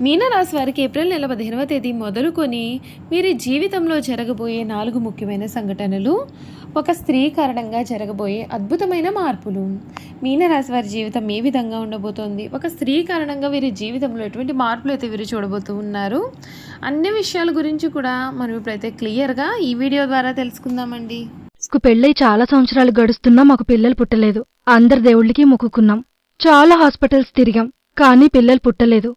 మీనరాశి వారికి ఏప్రిల్ నెల పదిహేనవ తేదీ మొదలుకొని వీరి జీవితంలో జరగబోయే నాలుగు ముఖ్యమైన సంఘటనలు ఒక స్త్రీ కారణంగా జరగబోయే అద్భుతమైన మార్పులు. మీనరాశి వారి జీవితం ఏ విధంగా ఉండబోతోంది? ఒక స్త్రీ కారణంగా వీరి జీవితంలో ఎటువంటి మార్పులు అయితే వీరు చూడబోతూ ఉన్నారు? అన్ని విషయాల గురించి కూడా మనం ఇప్పుడైతే క్లియర్గా ఈ వీడియో ద్వారా తెలుసుకుందామండి. పెళ్ళై చాలా సంవత్సరాలు గడుస్తున్నా మాకు పిల్లలు పుట్టలేదు. అందరి దేవుళ్ళకి మొక్కుకున్నాం. చాలా హాస్పిటల్స్ తిరిగాం కానీ పిల్లలు పుట్టలేదు.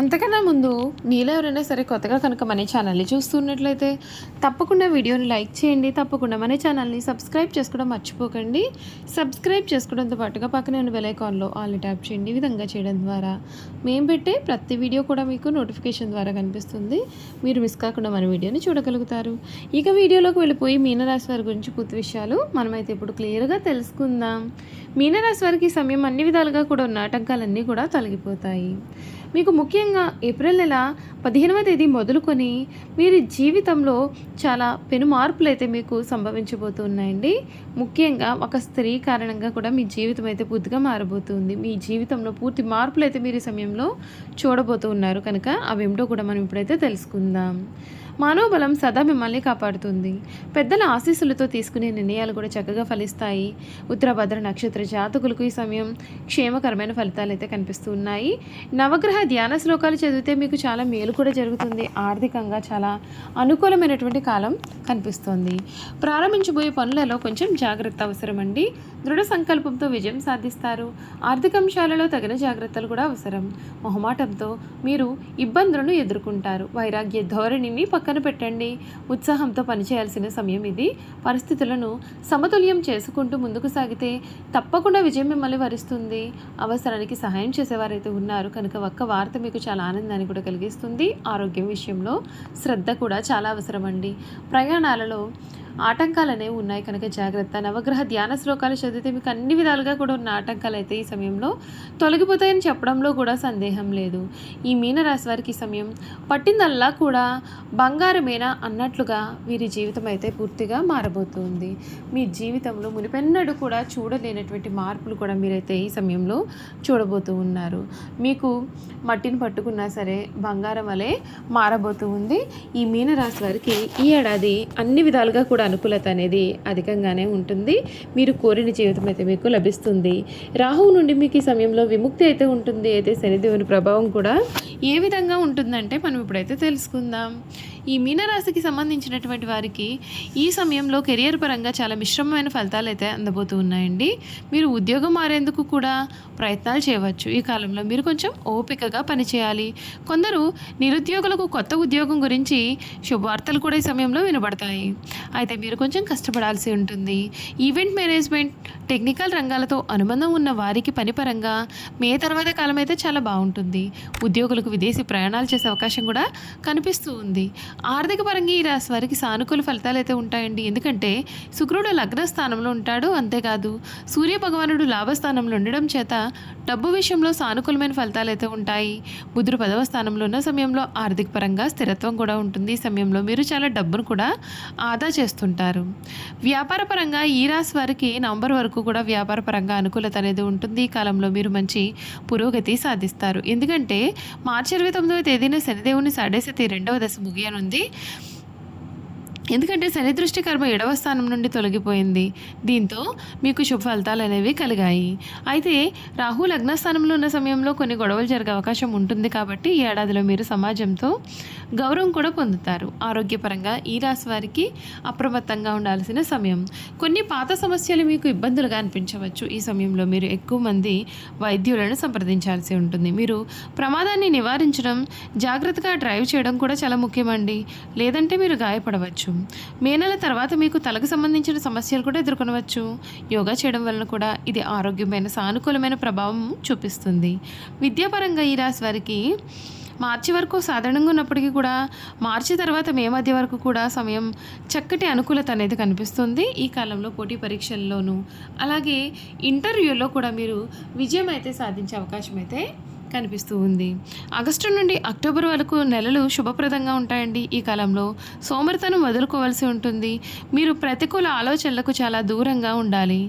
అంతకన్నా ముందు మీలో ఎవరైనా సరే కొత్తగా కనుక మన ఛానల్ని చూస్తున్నట్లయితే తప్పకుండా వీడియోని లైక్ చేయండి తప్పకుండా మన ఛానల్ని సబ్స్క్రైబ్ చేసుకోవడం మర్చిపోకండి. సబ్స్క్రైబ్ చేసుకోవడంతో పాటుగా పక్కనే ఉన్న బెలైకాన్లో ఆల్ ట్యాప్ చేయండి. ఈ విధంగా చేయడం ద్వారా మేము పెట్టే ప్రతి వీడియో కూడా మీకు నోటిఫికేషన్ ద్వారా కనిపిస్తుంది. మీరు మిస్ కాకుండా మన వీడియోని చూడగలుగుతారు. ఇక వీడియోలోకి వెళ్ళిపోయి మీనరాశి వారి గురించి పూర్తి విషయాలు మనమైతే ఇప్పుడు క్లియర్గా తెలుసుకుందాం. మీనరాశి వారికి సమయం అన్ని విధాలుగా కూడా ఉన్న ఆటంకాలన్నీ కూడా తొలగిపోతాయి. మీకు ముఖ్యంగా ఏప్రిల్ నెల పదిహేనవ తేదీ మొదలుకొని మీరు జీవితంలో చాలా పెను మార్పులు అయితే మీకు సంభవించబోతున్నాయండి. ముఖ్యంగా ఒక స్త్రీ కారణంగా కూడా మీ జీవితం అయితే పూర్తిగా మారబోతుంది. మీ జీవితంలో పూర్తి మార్పులు అయితే మీరు ఈ సమయంలో చూడబోతూ ఉన్నారు కనుక అవేమిటో కూడా మనం ఇప్పుడైతే తెలుసుకుందాం. మనోబలం సదా మిమ్మల్ని కాపాడుతుంది. పెద్దల ఆశీస్సులతో తీసుకునే నిర్ణయాలు కూడా చక్కగా ఫలిస్తాయి. ఉత్తరభద్ర నక్షత్ర జాతకులకు ఈ సమయం క్షేమకరమైన ఫలితాలు అయితే కనిపిస్తూ ఉన్నాయి. నవగ్రహ ధ్యాన శ్లోకాలు చదివితే మీకు చాలా మేలు కూడా జరుగుతుంది. ఆర్థికంగా చాలా అనుకూలమైనటువంటి కాలం కనిపిస్తోంది. ప్రారంభించబోయే పనులలో కొంచెం జాగ్రత్త అవసరం అండి దృఢ సంకల్పంతో విజయం సాధిస్తారు. ఆర్థిక అంశాలలో తగిన జాగ్రత్తలు కూడా అవసరం. మొహమాటంతో మీరు ఇబ్బందులను ఎదుర్కొంటారు. వైరాగ్య ధోరణిని పక్కన పక్కన పెట్టండి. ఉత్సాహంతో పనిచేయాల్సిన సమయం ఇది. పరిస్థితులను సమతుల్యం చేసుకుంటూ ముందుకు సాగితే తప్పకుండా విజయం మిమ్మల్ని వరిస్తుంది. అవసరానికి సహాయం చేసేవారైతే ఉన్నారు. కనుక ఒక్క వార్త మీకు చాలా ఆనందాన్ని కూడా కలిగిస్తుంది. ఆరోగ్యం విషయంలో శ్రద్ధ కూడా చాలా అవసరం అండి ప్రయాణాలలో ఆటంకాలు అనేవి ఉన్నాయి. కనుక జాగ్రత్త. నవగ్రహ ధ్యాన శ్లోకాలు చదివితే మీకు అన్ని విధాలుగా కూడా ఉన్న ఆటంకాలు అయితే ఈ సమయంలో తొలగిపోతాయని చెప్పడంలో కూడా సందేహం లేదు. ఈ మీనరాశి వారికి సమయం పట్టిందల్లా కూడా బంగారమేనా అన్నట్లుగా వీరి జీవితం అయితే పూర్తిగా మారబోతుంది. మీ జీవితంలో మునిపెన్నడు కూడా చూడలేనటువంటి మార్పులు కూడా మీరైతే ఈ సమయంలో చూడబోతూ ఉన్నారు. మీకు మట్టిని పట్టుకున్నా సరే బంగారం వలె మారబోతూ ఉంది. ఈ మీనరాశి వారికి ఈ ఏడాది అన్ని విధాలుగా కూడా అనుకూలత అనేది అధికంగానే ఉంటుంది. మీరు కోరిన జీవితం అయితే మీకు లభిస్తుంది. రాహువు నుండి మీకు ఈ సమయంలో విముక్తి అయితే ఉంటుంది. అయితే శనిదేవుని ప్రభావం కూడా ఏ విధంగా ఉంటుందంటే మనం ఇప్పుడైతే తెలుసుకుందాం. ఈ మీనరాశికి సంబంధించినటువంటి వారికి ఈ సమయంలో కెరియర్ పరంగా చాలా మిశ్రమమైన ఫలితాలు అయితే అందబోతూ ఉన్నాయండి. మీరు ఉద్యోగం మారేందుకు కూడా ప్రయత్నాలు చేయవచ్చు. ఈ కాలంలో మీరు కొంచెం ఓపికగా పనిచేయాలి కొందరు నిరుద్యోగులకు కొత్త ఉద్యోగం గురించి శుభవార్తలు కూడా ఈ సమయంలో వినబడతాయి. అయితే మీరు కొంచెం కష్టపడాల్సి ఉంటుంది. ఈవెంట్ మేనేజ్మెంట్ టెక్నికల్ రంగాలతో అనుబంధం ఉన్న వారికి పనిపరంగా మే తర్వాత కాలం అయితే చాలా బాగుంటుంది. ఉద్యోగులకు విదేశీ ప్రయాణాలు చేసే అవకాశం కూడా కనిపిస్తూ ఉంది. ఆర్థిక పరంగా ఈ రాశి వారికి సానుకూల ఫలితాలు అయితే ఉంటాయండి. ఎందుకంటే శుక్రుడు లగ్న స్థానంలో ఉంటాడు. అంతేకాదు సూర్య భగవానుడు లాభస్థానంలో ఉండడం చేత డబ్బు విషయంలో సానుకూలమైన ఫలితాలు అయితే ఉంటాయి. బుధుడు పదవ స్థానంలో ఉన్న సమయంలో ఆర్థిక పరంగా స్థిరత్వం కూడా ఉంటుంది. ఈ సమయంలో మీరు చాలా డబ్బును కూడా ఆదా చేస్తుంటారు. వ్యాపార పరంగా ఈ రాశి వారికి నవంబర్ వరకు కూడా వ్యాపార పరంగా అనుకూలత అనేది ఉంటుంది. ఈ కాలంలో మీరు మంచి పురోగతి సాధిస్తారు. ఎందుకంటే మార్చి ఇరవై తొమ్మిదవ తేదీన శనిదేవుని సాడేసతి రెండవ దశ ముగియనుంది. ఎందుకంటే శని దృష్టి కర్మ ఏడవ స్థానం నుండి తొలగిపోయింది. దీంతో మీకు శుభ ఫలితాలు అనేవి కలిగాయి. అయితే రాహు లగ్నస్థానంలో ఉన్న సమయంలో కొన్ని గొడవలు జరిగే అవకాశం ఉంటుంది కాబట్టి ఈ ఏడాదిలో మీరు సమాజంతో గౌరవం కూడా పొందుతారు. ఆరోగ్యపరంగా ఈ రాశి వారికి అప్రమత్తంగా ఉండాల్సిన సమయం. కొన్ని పాత సమస్యలు మీకు ఇబ్బందులుగా అనిపించవచ్చు. ఈ సమయంలో మీరు ఎక్కువ మంది వైద్యులను సంప్రదించాల్సి ఉంటుంది. మీరు ప్రమాదాన్ని నివారించడం జాగ్రత్తగా డ్రైవ్ చేయడం కూడా చాలా ముఖ్యమండి. లేదంటే మీరు గాయపడవచ్చు. మే నెల తర్వాత మీకు తలకు సంబంధించిన సమస్యలు కూడా ఎదుర్కొనవచ్చు. యోగా చేయడం వలన కూడా ఇది ఆరోగ్యమైన సానుకూలమైన ప్రభావం చూపిస్తుంది. విద్యాపరంగా ఈ రాశి వారికి మార్చి వరకు సాధారణంగా ఉన్నప్పటికీ కూడా మార్చి తర్వాత మే మధ్య వరకు కూడా సమయం చక్కటి అనుకూలత అనేది కనిపిస్తుంది. ఈ కాలంలో పోటీ పరీక్షల్లోనూ అలాగే ఇంటర్వ్యూలో కూడా మీరు విజయం అయితే సాధించే అవకాశం అయితే కనిపిస్తూ ఉంది. ఆగస్టు నుండి అక్టోబర్ వరకు నెలలు శుభప్రదంగా ఉంటాయండి ఈ కాలంలో. సోమరితనం వదులుకోవాల్సి ఉంటుంది. మీరు ప్రతికూల ఆలోచనలకు చాలా దూరంగా ఉండాలి.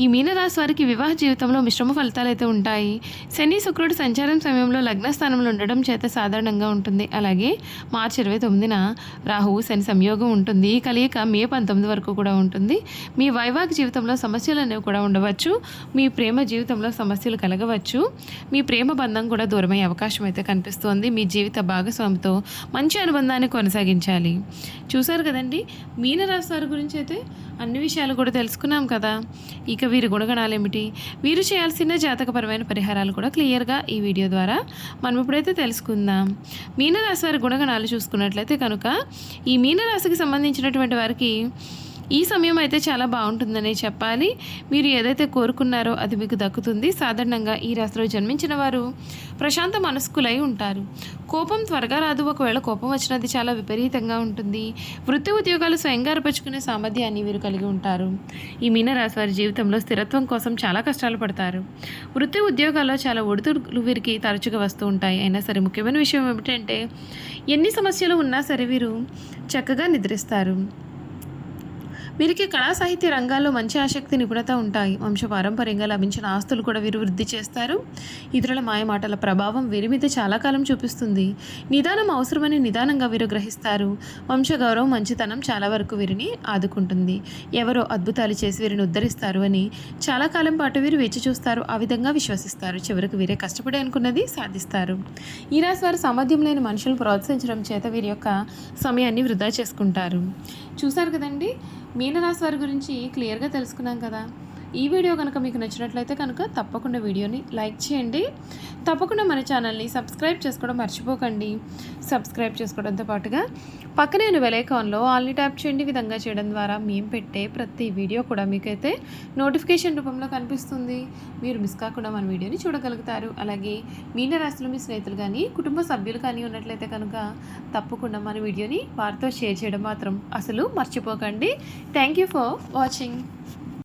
ఈ మీనరాశి వారికి వివాహ జీవితంలో మిశ్రమ ఫలితాలు అయితే ఉంటాయి. శని శుక్రుడు సంచారం సమయంలో లగ్న స్థానంలో ఉండడం చేత సాధారణంగా ఉంటుంది. అలాగే మార్చి ఇరవై తొమ్మిదిన రాహువు శని సంయోగం ఉంటుంది. ఈ కలయిక మే పంతొమ్మిది వరకు కూడా ఉంటుంది. మీ వైవాహిక జీవితంలో సమస్యలు అనేవి కూడా ఉండవచ్చు. మీ ప్రేమ జీవితంలో సమస్యలు కలగవచ్చు. మీ ప్రేమ బంధం కూడా దూరమయ్యే అవకాశం అయితే కనిపిస్తోంది. మీ జీవిత భాగస్వామితో మంచి అనుబంధాన్ని కొనసాగించాలి. చూశారు కదండి? మీనరాశి వారి గురించి అయితే అన్ని విషయాలు కూడా తెలుసుకున్నాం కదా. ఇక వీరి గుణగణాలు ఏమిటి వీరు చేయాల్సిన జాతకపరమైన పరిహారాలు కూడా క్లియర్గా ఈ వీడియో ద్వారా మనం ఇప్పుడైతే తెలుసుకుందాం. మీనరాశి వారి గుణగణాలు చూసుకున్నట్లయితే కనుక ఈ మీనరాశికి సంబంధించినటువంటి వారికి ఈ సమయం అయితే చాలా బాగుంటుందని చెప్పాలి. మీరు ఏదైతే కోరుకున్నారో అది మీకు దక్కుతుంది. సాధారణంగా ఈ రాశిలో జన్మించిన వారు ప్రశాంత మనస్కులై ఉంటారు. కోపం త్వరగా రాదు. ఒకవేళ కోపం వచ్చినది చాలా విపరీతంగా ఉంటుంది. వృత్తి ఉద్యోగాలు స్వయంగా ఏర్పరచుకునే సామర్థ్యాన్ని వీరు కలిగి ఉంటారు. ఈ మీనరాశి వారి జీవితంలో స్థిరత్వం కోసం చాలా కష్టాలు పడతారు. వృత్తి ఉద్యోగాల్లో చాలా ఒడిదుడుకులు వీరికి తరచుగా వస్తూ ఉంటాయి. అయినా సరే ముఖ్యమైన విషయం ఏమిటంటే ఎన్ని సమస్యలు ఉన్నా సరే వీరు చక్కగా నిద్రిస్తారు. వీరికి కళా సాహిత్య రంగాల్లో మంచి ఆసక్తి నిపుణత ఉంటాయి. వంశపారంపర్యంగా లభించిన ఆస్తులు కూడా వీరు వృద్ధి చేస్తారు. ఇతరుల మాయమాటల ప్రభావం వీరి మీద చాలా కాలం చూపిస్తుంది. నిదానం అవసరమని నిదానంగా వీరు గ్రహిస్తారు. వంశగౌరవం మంచితనం చాలా వరకు వీరిని ఆదుకుంటుంది. ఎవరో అద్భుతాలు చేసి వీరిని ఉద్ధరిస్తారు అని చాలా కాలం పాటు వీరు వేచి చూస్తారు. ఆ విధంగా విశ్వసిస్తారు. చివరికి వీరే కష్టపడి అనుకున్నది సాధిస్తారు. ఈ రాశి వారు సామర్థ్యం లేని మనుషులను ప్రోత్సహించడం చేత వీరి యొక్క సమయాన్ని వృధా చేసుకుంటారు. చూసారు కదండి? మీనరాశి వారి గురించి క్లియర్గా తెలుసుకున్నాం కదా. ఈ వీడియో కనుక మీకు నచ్చినట్లయితే కనుక తప్పకుండా వీడియోని లైక్ చేయండి. తప్పకుండా మన ఛానల్ని సబ్స్క్రైబ్ చేసుకోవడం మర్చిపోకండి. సబ్స్క్రైబ్ చేసుకోవడంతో పాటుగా పక్కనే వెలైకాన్లో ఆల్ని ట్యాప్ చేయండి. విధంగా చేయడం ద్వారా మేము పెట్టే ప్రతి వీడియో కూడా మీకైతే నోటిఫికేషన్ రూపంలో కనిపిస్తుంది. మీరు మిస్ కాకుండా మన వీడియోని చూడగలుగుతారు. అలాగే మీనరాశిలో మీ స్నేహితులు కానీ కుటుంబ సభ్యులు కానీ ఉన్నట్లయితే కనుక తప్పకుండా మన వీడియోని వారితో షేర్ చేయడం మాత్రం అసలు మర్చిపోకండి. Thank you for watching